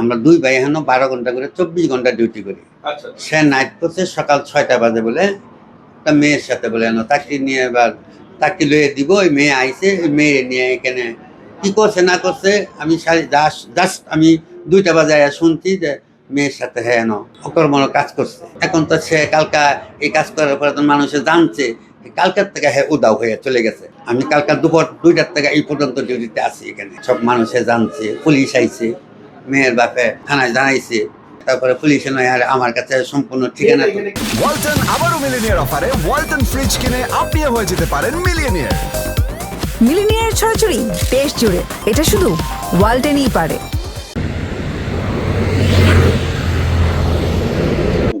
আমরা দুই ভাই এখনও বারো ঘণ্টা করে চব্বিশ ঘণ্টা ডিউটি করি। আচ্ছা সে নাইট করছে সকাল ছয়টা বাজে বলে একটা মেয়ের সাথে বলে না তাকে নিয়ে এবার তাকে লয়ে দিব ওই মেয়ে আইছে ওই মেয়ে নিয়ে এখানে কি করছে না করছে আমি জাস্ট আমি দুইটা বাজে শুনছি যে মেয়ের সাথে হ্যাঁ অকর্মণ কাজ করছে। এখন তো সে কালকা এই কাজ করার পরে তো মানুষে জানছে কালকার থেকে হ্যাঁ উদাও হয়ে চলে গেছে। আমি কালকার দুপুর দুইটার থেকে এই পর্যন্ত ডিউটিতে আছি এখানে। সব মানুষে জানছে পুলিশ আইছে মেয়ের বাপে থানায় জানাইছে তারপরে পুলিশে নয় আর আমার কাছে সম্পূর্ণ ঠিকানা ওয়ালটন আবারও মিলিনিয়ার অফারে ওয়ালটন ফ্রিজ কিনে আপনিও হয়ে যেতে পারেন মিলিয়নিয়ার। মিলিনিয়ার ছড়াছড়ি দেশ জুড়ে। এটা শুধু ওয়ালটেনই পারে।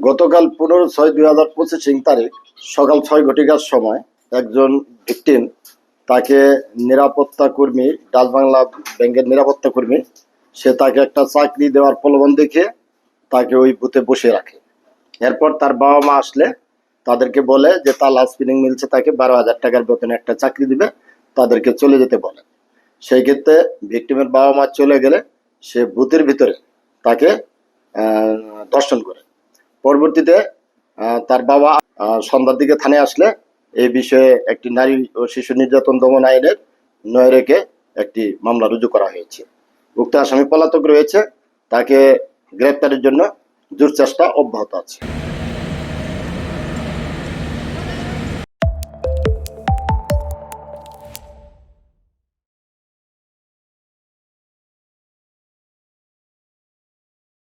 গতকাল পনেরো ছয় দুই হাজার পঁচিশ তারিখ সকাল ছয় ঘটিকার সময় একজন ভিকটিম তাকে নিরাপত্তা কর্মী, ডাচ বাংলা ব্যাংকের নিরাপত্তা কর্মী, সে তাকে একটা চাকরি দেওয়ার প্রলোভন দেখে তাকে ওই বুথে বসে রাখে। এরপর তার বাবা মা আসলে তাদেরকে বলে যে, তার লাস্ট স্পিনিং মিলছে তাকে, বারো হাজার টাকার বেতনে একটা চাকরি দিবে, তাদেরকে চলে যেতে বলে। সেই ক্ষেত্রে ভিকটিমের বাবা মা চলে গেলে সে বুথের ভিতরে তাকে দর্শন করে। পরবর্তীতে তার বাবা সন্ধ্যার দিকে থানায় আসলে এই বিষয়ে একটি নারী ও শিশু নির্যাতন দমন আইনের নয় রেখে একটি মামলা রুজু করা হয়েছে। উক্ত আসামি পলাতক রয়েছে, তাকে গ্রেপ্তারের জন্য দুর্চেষ্টা চেষ্টা অব্যাহত আছে।